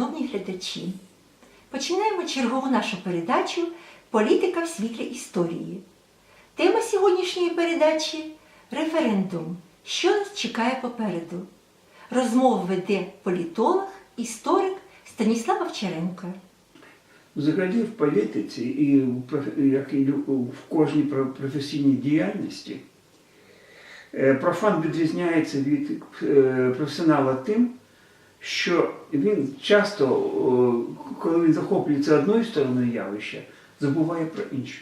шановні глядачі! Починаємо чергову нашу передачу Політика в світлі історії. Тема сьогоднішньої передачі референдум. Що нас чекає попереду? Розмову веде політолог, історик Станіслав Овчаренко. Взагалі в політиці і в як і в кожній професійній діяльності е, профан відрізняється від е, професіонала тим, що він часто, коли він захоплюється одною стороною явища, забуває про інше.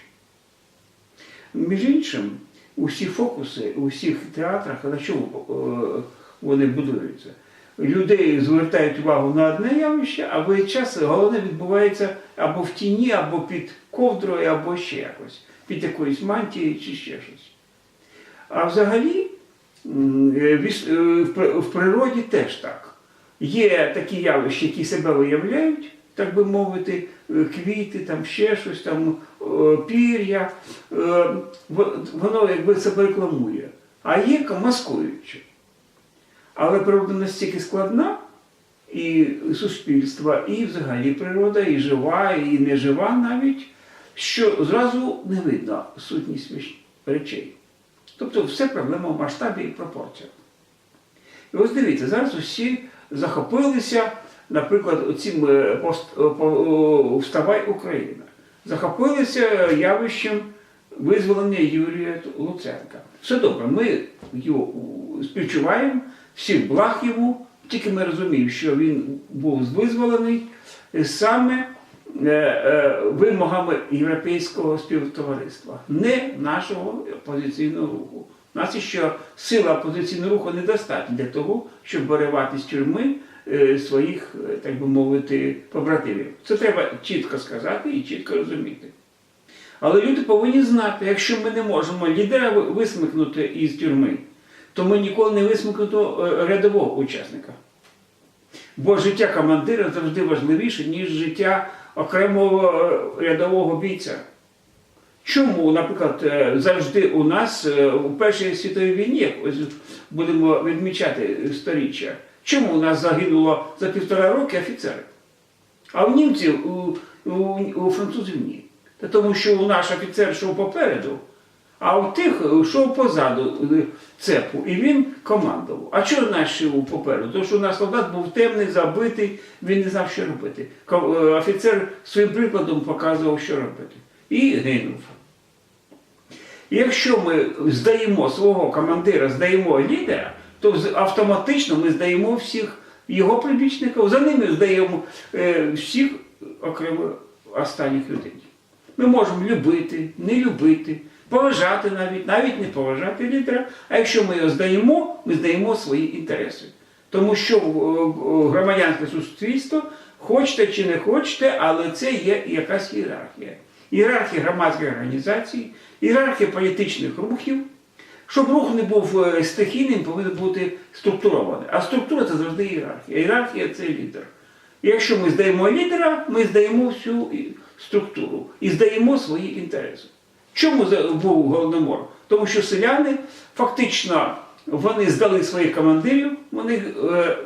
Між іншим, усі фокуси у всіх театрах, на чому е, вони будуються? Людей звертають увагу на одне явище, а весь час головне відбувається або в тіні, або під ковдрою, або ще якось, під якоюсь мантією чи ще щось. А взагалі е, е, в природі теж так. Є такі явища, які себе виявляють, так би мовити, е, квіти, там ще щось, там е, пір'я, е, воно якби себе рекламує. А є маскуюче. Але природа настільки складна, і суспільства, і взагалі природа, і жива, і нежива навіть, що зразу не видно сутність речей. Тобто все проблема в масштабі і пропорціях. І ось дивіться, зараз усі захопилися, наприклад, оцим е, е, о, Вставай Україна. Захопилися явищем визволення Юрія Луценка. Все добре, ми його співчуваємо, всіх благ йому, тільки ми розуміємо, що він був визволений саме е, е, вимогами європейського співтовариства, не нашого опозиційного руху. Нас ще сила опозиційного руху недостатня для того, щоб виривати з тюрми е, своїх, е, так би мовити, побратимів. Це треба чітко сказати і чітко розуміти. Але люди повинні знати, якщо ми не можемо лідера висмикнути із тюрми, то ми ніколи не висмикнемо е, рядового учасника. Бо життя командира завжди важливіше, ніж життя окремого рядового бійця. Чому, наприклад, е, завжди у нас е, у Першій світовій війні, ось будемо відмічати сторіччя, чому у нас загинуло за півтора роки офіцери? А у німців, у, у, у французів ні. Та тому що у наш офіцер йшов попереду, а у тих йшов позаду е, цепу, і він командував. А чого наш попереду? Тому що у нас солдат був темний, забитий, він не знав, що робити. Офіцер своїм прикладом показував, що робити. І гинув. Якщо ми здаємо свого командира, здаємо лідера, то автоматично ми здаємо всіх його прибічників, за ними здаємо е, всіх окремо останніх людей. Ми можемо любити, не любити, поважати навіть, навіть не поважати лідера. А якщо ми його здаємо, ми здаємо свої інтереси. Тому що е, е, громадянське суспільство, хочете чи не хочете, але це є якась ієрархія. Ієрархія громадських організацій, ієрархія політичних рухів. Щоб рух не був е, стихійним, повинен бути структурований. А структура це завжди ієрархія. Ієрархія це лідер. І якщо ми здаємо лідера, ми здаємо всю структуру і здаємо свої інтереси. Чому був голодомор? Тому що селяни фактично вони здали своїх командирів, вони е,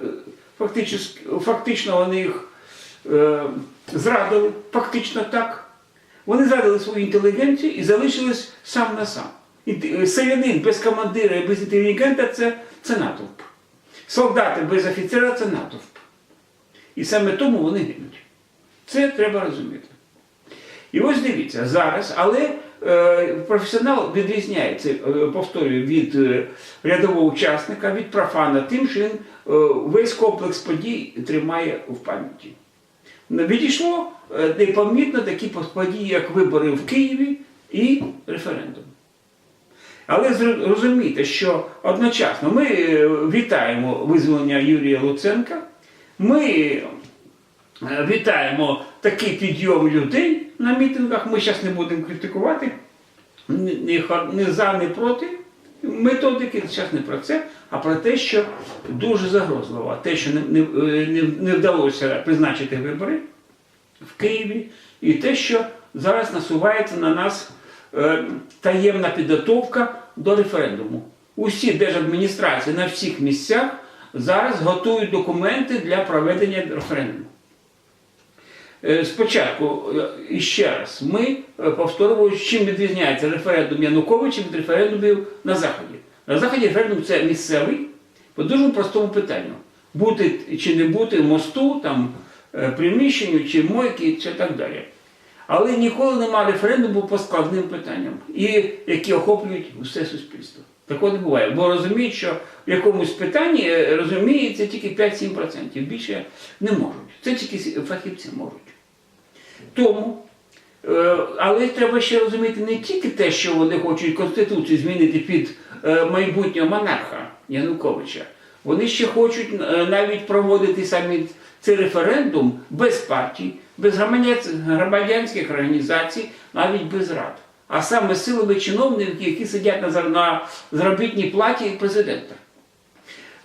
фактично, фактично вони їх е, зрадили, фактично так. Вони зрадили свою інтелігенцію і залишились сам на сам. Селянин без командира і без інтелігента це, це натовп. Солдати без офіцера це натовп. І саме тому вони гинуть. Це треба розуміти. І ось дивіться, зараз, але е, професіонал відрізняється, е, повторюю, від е, рядового учасника, від профана, тим, що він е, весь комплекс подій тримає в пам'яті. Відійшло е, непомітно такі події, як вибори в Києві і референдум. Але зр- розумійте, що одночасно ми е, вітаємо визволення Юрія Луценка, ми е, вітаємо такий підйом людей на мітингах. Ми зараз не будемо критикувати ні за, ні проти. Методики зараз не про це, а про те, що дуже загрозливо. Те, що не, не, не вдалося призначити вибори в Києві, і те, що зараз насувається на нас е, таємна підготовка до референдуму. Усі держадміністрації на всіх місцях зараз готують документи для проведення референдуму. Е, Спочатку е, ще раз ми е, повторюємо, чим відрізняється референдум Януковича від референдумів на Заході. На Заході референдум це місцевий по дуже простому питанню: бути чи не бути мосту, там, приміщенню, чи мойки, чи так далі. Але ніколи немає референдуму по складним питанням, і які охоплюють все суспільство. Такого не буває. Бо розуміють, що в якомусь питанні розуміється тільки 5-7%. Більше не можуть. Це тільки фахівці можуть. Тому, е, але треба ще розуміти не тільки те, що вони хочуть Конституцію змінити під е, майбутнього монарха Януковича. Вони ще хочуть е, навіть проводити самі цей референдум без партій, без громадянських організацій, навіть без рад. А саме силами чиновників, які сидять на, заробітній платі президента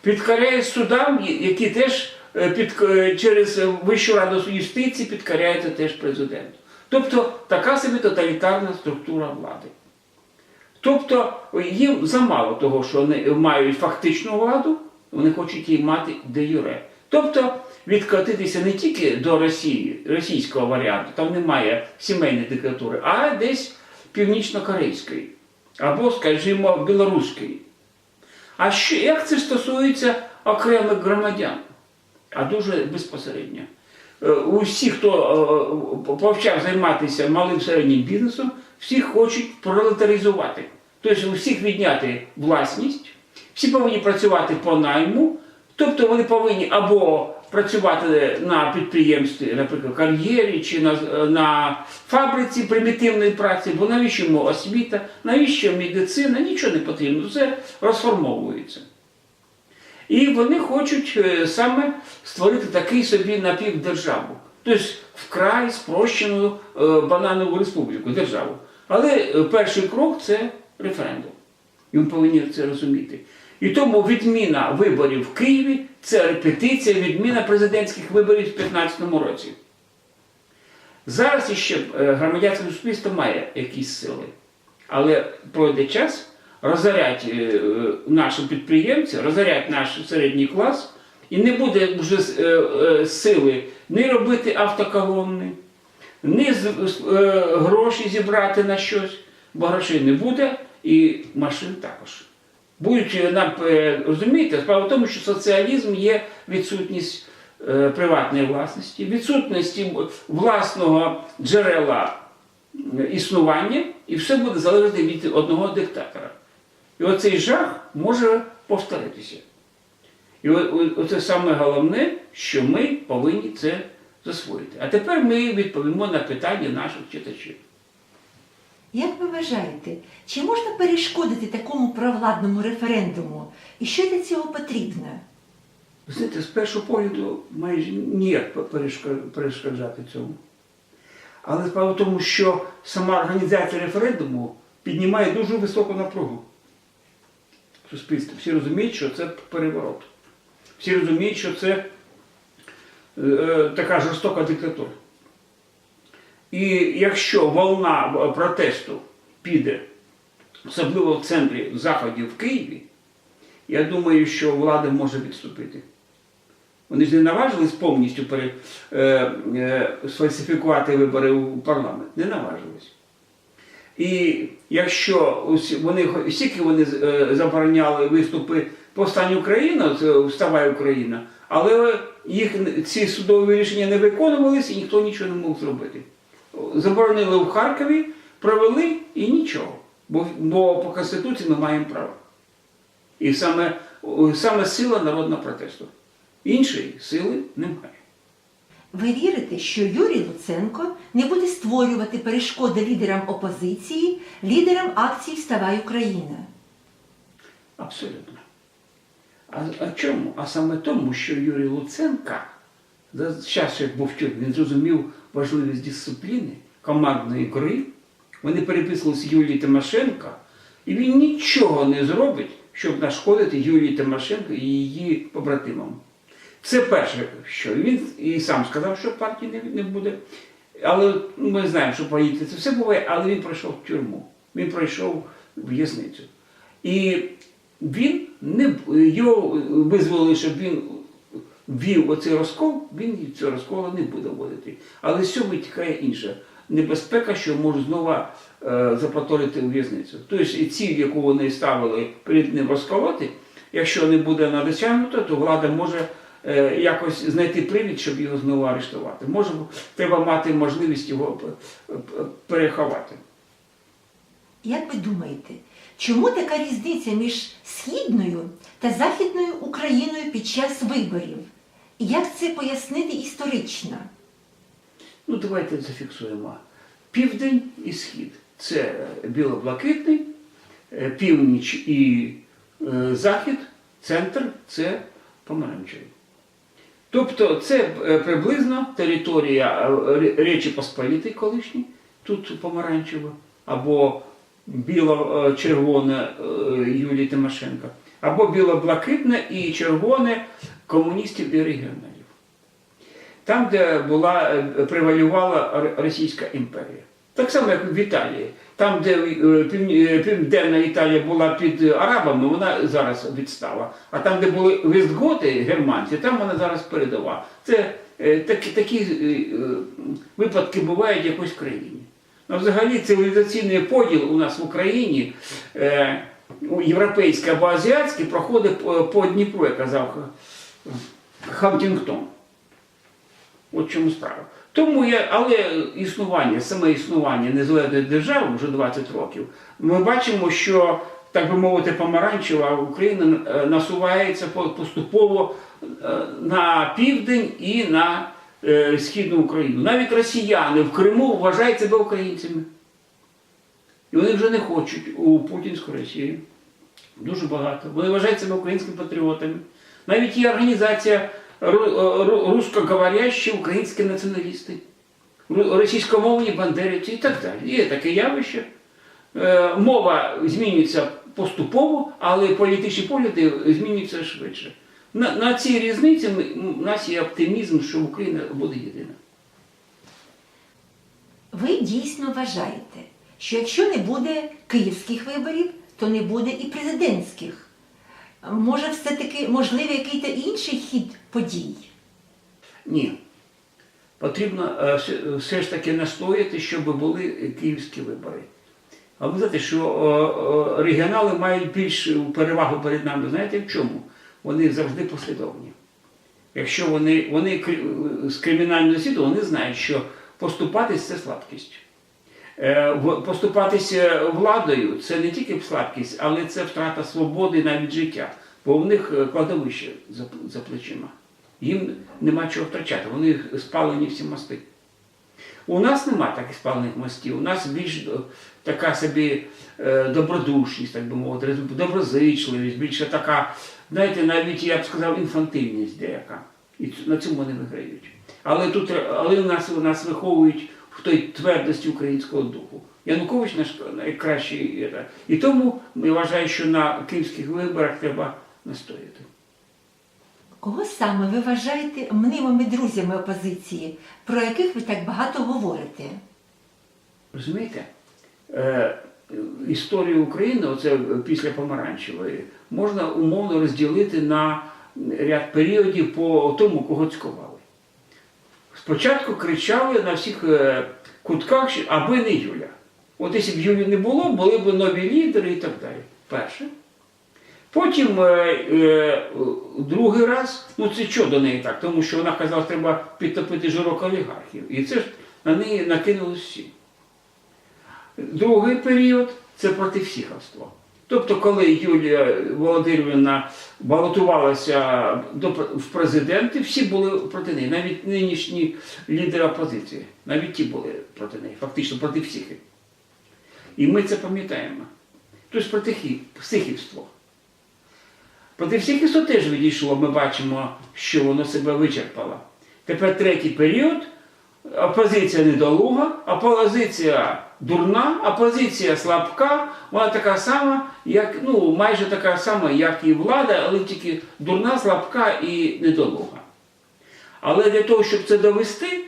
підкоряє судам, які теж під, е, через Вищу раду юстиції підкоряється теж президенту. Тобто така собі тоталітарна структура влади. Тобто їм замало того, що вони мають фактичну владу, вони хочуть її мати де юре. Тобто відкотитися не тільки до Росії, російського варіанту, там немає сімейної диктатури, а десь північно-корейської або, скажімо, білоруської. А що, як це стосується окремих громадян? А дуже безпосередньо. Е, Усі, хто е, почав займатися малим середнім бізнесом, всі хочуть пролетаризувати. Тобто усіх відняти власність, всі повинні працювати по найму, тобто вони повинні або працювати на підприємстві, наприклад, кар'єрі чи на, на фабриці примітивної праці, бо навіщо йому освіта, навіщо медицина, нічого не потрібно, все розформовується. І вони хочуть е, саме створити такий собі напівдержаву, тобто вкрай спрощену е, бананову республіку, державу. Але е, перший крок це референдум. І ми повинні це розуміти. І тому відміна виборів в Києві це репетиція відміна президентських виборів в 2015 році. Зараз іще громадянське суспільство має якісь сили, але пройде час, розорять е, наші підприємці, розорять наш середній клас, і не буде вже е, е, сили не робити автоколонни, не гроші зібрати на щось, бо грошей не буде, і машин також. Будуть нам розумієте, справа в тому, що соціалізм є відсутність приватної власності, відсутності власного джерела існування, і все буде залежати від одного диктатора. І оцей жах може повторитися. І оце саме головне, що ми повинні це засвоїти. А тепер ми відповімо на питання наших читачів. Як ви вважаєте, чи можна перешкодити такому провладному референдуму? І що для цього потрібно? Знаєте, з першого погляду майже ніяк перешкоджати цьому. Але справа в тому, що сама організація референдуму піднімає дуже високу напругу суспільстві. Всі розуміють, що це переворот. Всі розуміють, що це е, е, така жорстока диктатура. І якщо волна протесту піде, особливо в центрі в заході в Києві, я думаю, що влада може відступити. Вони ж не наважились повністю пере, е, е, сфальсифікувати вибори у парламент. Не наважились. І якщо вони стільки вони е, забороняли виступи повстань Україна, це вставай Україна, але їх ці судові рішення не виконувалися і ніхто нічого не мог зробити. Заборонили в Харкові, провели і нічого. Бо, бо по Конституції ми маємо право. І саме, саме сила народного протесту. Іншої сили немає. Ви вірите, що Юрій Луценко не буде створювати перешкоди лідерам опозиції, лідерам акції Вставай Україна? Абсолютно. А, а чому? А саме тому, що Юрій Луценка, зараз як був в він зрозумів важливість дисципліни, командної гри. Вони переписувалися Юлії Тимошенко, і він нічого не зробить, щоб нашкодити Юлії Тимошенко і її побратимам. Це перше, що він і сам сказав, що партії не, не буде. Але ми знаємо, що політиці це все буває, але він пройшов в тюрму, він пройшов в'язницю. І він не його визволили, щоб він ввів оцей розкол, він цього розколу не буде вводити. Але з цього витікає інше. Небезпека, що можуть знову е, запаторити у в'язницю. Тобто і ціль, яку вони ставили перед ним розколоти, якщо не буде вона то влада може якось знайти привід, щоб його знову арештувати. Може, треба мати можливість його переховати. Як ви думаєте, чому така різниця між східною та західною Україною під час виборів? І як це пояснити історично? Ну, давайте зафіксуємо. Південь і схід це біло-блакитний, е, північ і е, захід, центр це помаранчевий. Тобто це е, приблизно територія е, Речі Посполітої колишній, тут помаранчево, або біло-червоне е, Юлії Тимошенко, або біло-блакитне і червоне комуністів і регіоналів. Там, де була, превалювала Російська імперія. Так само, як в Італії. Там, де е, е, південна Італія була під арабами, вона зараз відстала. А там, де були вестготи, германці, там вона зараз передова. Це е, такі, такі е, е, випадки бувають в якоїсь країні. Ну, взагалі, цивілізаційний поділ у нас в Україні, е, європейський або азіатський, проходить по, Дніпру, як казав е, Хантінгтон. От чому справа. Тому я, але існування, саме існування незалежної держави вже 20 років, ми бачимо, що, так би мовити, помаранчева Україна е, насувається поступово е, на південь і на е, східну Україну. Навіть росіяни в Криму вважають себе українцями. І вони вже не хочуть у путінську Росію. Дуже багато. Вони вважають себе українськими патріотами. Навіть є організація русскоговорящі українські націоналісти, російськомовні бандерівці і так далі. Є таке явище. Е, Мова змінюється поступово, але політичні погляди змінюються швидше. На, на цій різниці ми, у нас є оптимізм, що Україна буде єдина. Ви дійсно вважаєте, що якщо не буде київських виборів, то не буде і президентських. Може, все-таки можливий який-то інший хід подій? Ні. Потрібно е, все- ж таки настояти, щоб були київські вибори. А ви знаєте, що е, е, регіонали мають більшу перевагу перед нами. Знаєте в чому? Вони завжди послідовні. Якщо вони, вони з кримінального досвіду, вони знають, що поступатись це слабкість. Е, Поступатися владою це не тільки слабкість, але це втрата свободи навіть життя. Бо в них е, кладовище за, плечима. Їм нема чого втрачати, вони спалені всі мости. У нас нема таких спалених мостів. У нас більш е, така собі добродушність, так би мовити, доброзичливість, більше така, знаєте, навіть я б сказав, інфантильність деяка. І на цьому вони виграють. Але тут але у нас, у нас виховують в той твердості українського духу. Янукович наш найкращий. І тому я вважаю, що на київських виборах треба настояти. Кого саме ви вважаєте мнимими друзями опозиції, про яких ви так багато говорите? Розумієте? Е, історію України, оце після Помаранчевої, можна умовно розділити на ряд періодів по тому, кого цькували. Спочатку кричали на всіх е, кутках, аби не Юля. От якщо б Юлі не було, були б нові лідери і так далі. Перше. Потім е, е, другий раз, ну це що до неї так? Тому що вона казала, що треба підтопити жирок олігархів. І це ж на неї накинули всі. Другий період це проти всіх противсіховство. Тобто, коли Юлія Володимирівна балотувалася в президенти, всі були проти неї, навіть нинішні лідери опозиції, навіть ті були проти неї, фактично проти всіх. І ми це пам'ятаємо. Тобто проти хі- психівство. Проти всіх теж відійшло, ми бачимо, що воно себе вичерпало. Тепер третій період. Опозиція недолуга, опозиція дурна, опозиція слабка, вона така сама, як, ну, майже така сама, як і влада, але тільки дурна, слабка і недолуга. Але для того, щоб це довести,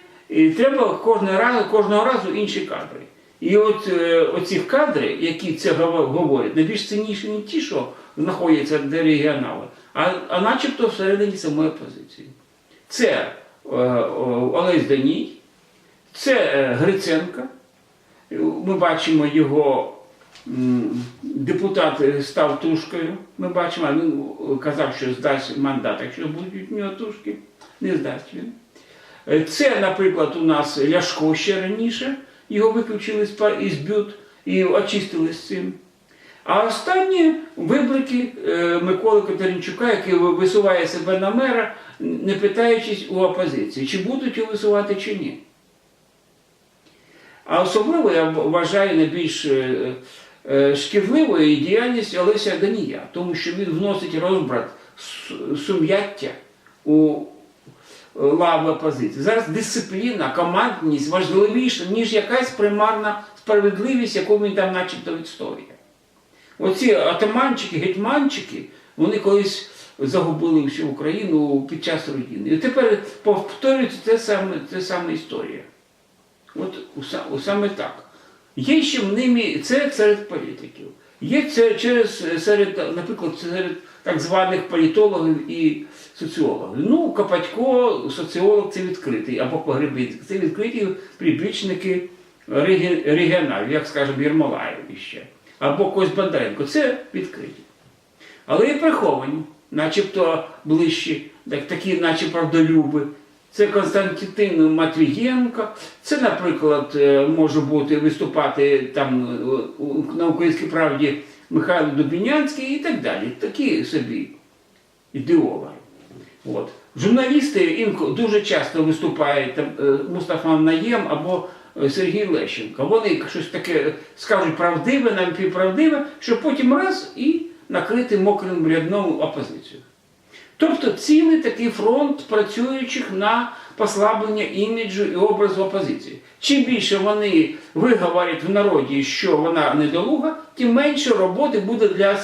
треба кожного разу, кожного разу інші кадри. І от е, оці кадри, які це говорять, найбільш цінніші не ті, що знаходяться де регіонали, а, а начебто всередині самої опозиції. Це е, Олесь Даній, це е, Гриценка. Ми бачимо його депутат став тушкою. Ми бачимо, він казав, що здасть мандат, якщо будуть у нього тушки, не здасть він. Е, Це, наприклад, у нас Ляшко ще раніше, його виключили із бют і очистили з цим. А останні вибрики е, Миколи Катеринчука, який висуває себе на мера, не питаючись у опозиції, чи будуть його висувати, чи ні. А особливо я вважаю найбільш е, е, шкідливою діяльність Олеся Данія, тому що він вносить розбрат сум'яття у е, лави опозиції. Зараз дисципліна, командність важливіша, ніж якась примарна справедливість, яку він там начебто відстоює. Оці атаманчики, гетьманчики, вони колись загубили всю Україну під час руїни. І тепер повторюється те саме, те саме історія. От саме так. Є ще в ними це серед політиків. Є це через серед, наприклад, серед так званих політологів і соціологів. Ну, Копатько, соціолог це відкритий, або Погребинський. Це відкриті прибічники регіоналів, як скажемо, Єрмолаєв іще. Або Кось Бондаренко. Це відкриті. Але і приховані, начебто ближчі, так, такі, наче правдолюби. Це Константин Матвієнко, це, наприклад, е, може бути виступати там е, на Українській правді Михайло Дубінянський і так далі. Такі собі ідеологи. От. Журналісти дуже часто виступають там, е, Мустафа Наєм або Сергій Лещенко. Вони щось таке скажуть правдиве, напівправдиве, щоб потім раз і накрити мокрим рядном опозицію. Тобто цілий такий фронт працюючих на послаблення іміджу і образу опозиції. Чим більше вони виговорять в народі, що вона недолуга, тим менше роботи буде для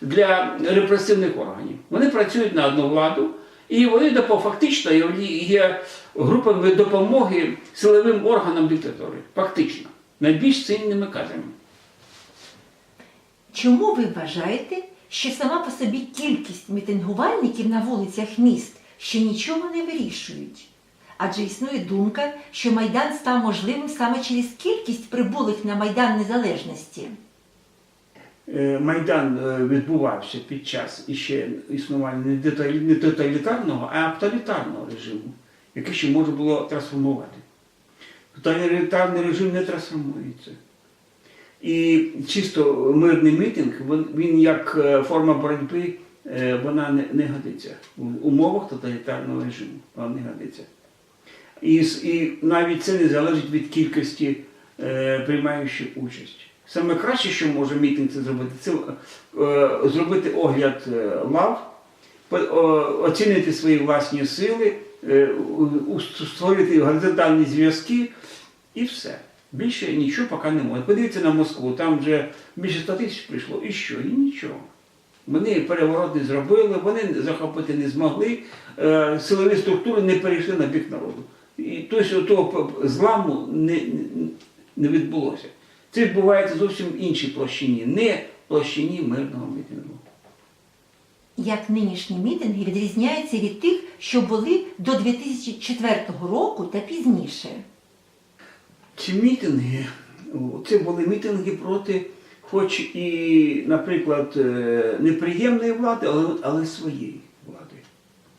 для репресивних органів. Вони працюють на одну владу, і вони фактично є- групами допомоги силовим органам диктатури. Фактично, найбільш цінними кадрами. Чому ви вважаєте, що сама по собі кількість мітингувальників на вулицях міст ще нічого не вирішують? Адже існує думка, що Майдан став можливим саме через кількість прибулих на Майдан Незалежності. Е, Майдан е, відбувався під час іще існування не тоталітарного, а авторитарного режиму, який ще можна було трансформувати. Тоталітарний режим не трансформується. І чисто мирний мітинг, він, як е, форма боротьби, е, вона не, не годиться. В умовах тоталітарного режиму вона не годиться. І, і навіть це не залежить від кількості е, приймаючих участь. Саме краще, що може мітинг це зробити, це е, зробити огляд е, лав, оцінити свої власні сили, е, створити горизонтальні зв'язки і все. Більше нічого поки не може. Подивіться на Москву, там вже більше 100 тисяч прийшло. І що? І нічого. Вони переворот не зробили, вони захопити не змогли, е, силові структури не перейшли на бік народу. І тобто того зламу не, не відбулося. Це відбувається зовсім в іншій площині, не площині мирного мітингу. Як нинішні мітинги відрізняються від тих, що були до 2004 року та пізніше. Ці мітинги, це були мітинги проти, хоч і, наприклад, е, неприємної влади, але, але своєї влади.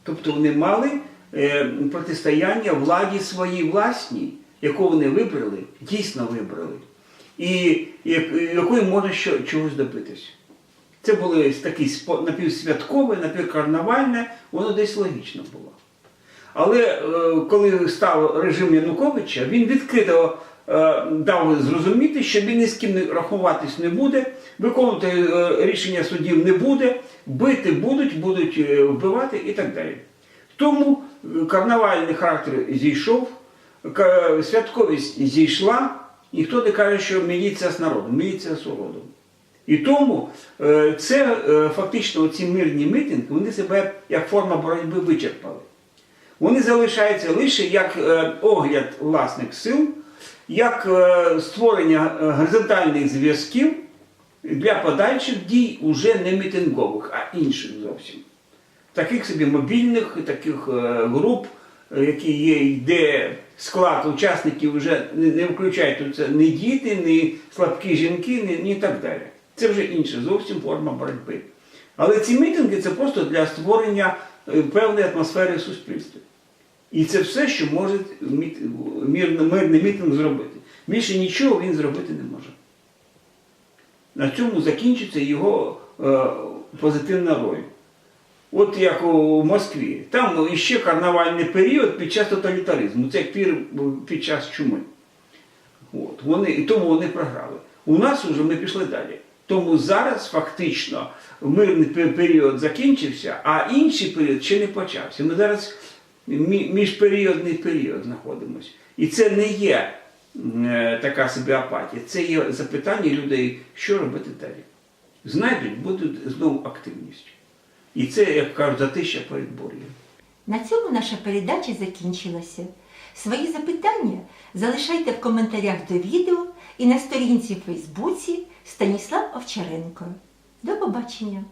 Тобто вони мали е, протистояння владі своїй власній, яку вони вибрали, дійсно вибрали, і як- якої можна чогось добитися. Це було таке напівсвяткове, напівкарнавальне, воно десь логічно було. Але е, коли став режим Януковича, він відкрито е, дав зрозуміти, що він ні з ким рахуватись не буде, виконувати е, рішення судів не буде, бити будуть, будуть вбивати і так далі. Тому карнавальний характер зійшов, святковість зійшла, ніхто не каже, що міліція з народом, міліція з уродом. І тому це фактично ці мирні мітинги, вони себе як форма боротьби вичерпали. Вони залишаються лише як е, огляд власних сил, як е, створення е, горизонтальних зв'язків для подальших дій уже не мітингових, а інших зовсім. Таких собі мобільних, таких груп який є, де склад учасників вже не, включають це ні діти, ні слабкі жінки, ні, ні так далі. Це вже інша зовсім форма боротьби. Але ці мітинги це просто для створення певної атмосфери в суспільстві. І це все, що може мирний, мітинг зробити. Більше нічого він зробити не може. На цьому закінчиться його е, позитивна роль. От як у Москві. Там іще карнавальний період під час тоталітаризму. Це як пір під час чуми. От, вони, і тому вони програли. У нас вже ми пішли далі. Тому зараз фактично мирний період закінчився, а інший період ще не почався. Ми зараз мі- міжперіодний період знаходимося. І це не є е, така собі апатія, це є запитання людей, що робити далі. Знайдуть, будуть знову активністю. І це, як кажуть, затища перед бур'єм. На цьому наша передача закінчилася. Свої запитання залишайте в коментарях до відео і на сторінці в Фейсбуці Станіслав Овчаренко. До побачення!